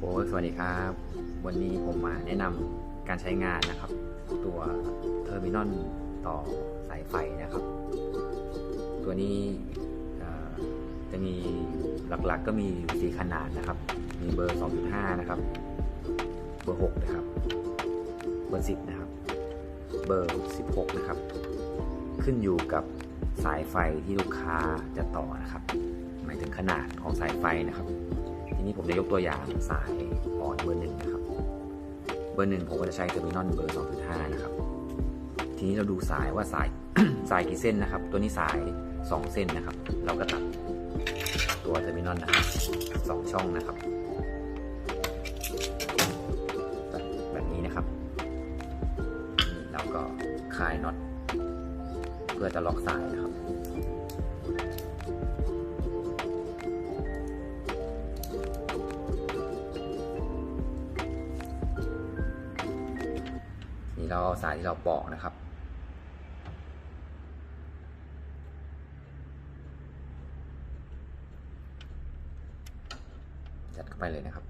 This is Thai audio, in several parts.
โอ้สวัสดีครับ วันนี้ผมมาแนะนำการใช้งานนะครับ ตัวเทอร์มินอลต่อสายไฟนะครับ ตัวนี้จะมีหลักๆก็มีอยู่สีขนาดนะครับ มีเบอร์ 2.5 นะครับ เบอร์ 6 นะครับ เบอร์ 10 นะครับ เบอร์ 16 นะครับ ขึ้นอยู่กับสายไฟที่ลูกค้าจะต่อนะครับ หมายถึงขนาดของสายไฟนะครับ ทีนี้ผมจะยกตัวอย่างสายอ่อนเบอร์หนึ่งนะครับ เบอร์หนึ่งผมก็จะใช้เทอร์มินอลเบอร์2.5นะครับ ทีนี้เราดูสายว่าสายสายกี่เส้นนะครับ ตัวนี้สาย2เส้นนะครับ เราก็ตัดตัวเทอร์มินอลนะครับสองช่องนะครับตัดแบบนี้นะครับนี่เราก็คลายน็อตเพื่อจะล็อกสายนะครับ นี่เราเอาสายที่เราปอกนะครับจัดเข้าไปเลยนะครับ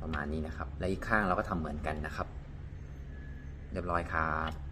ประมาณนี้นะครับ และอีกข้างเราก็ทำเหมือนกันนะครับ เรียบร้อยครับ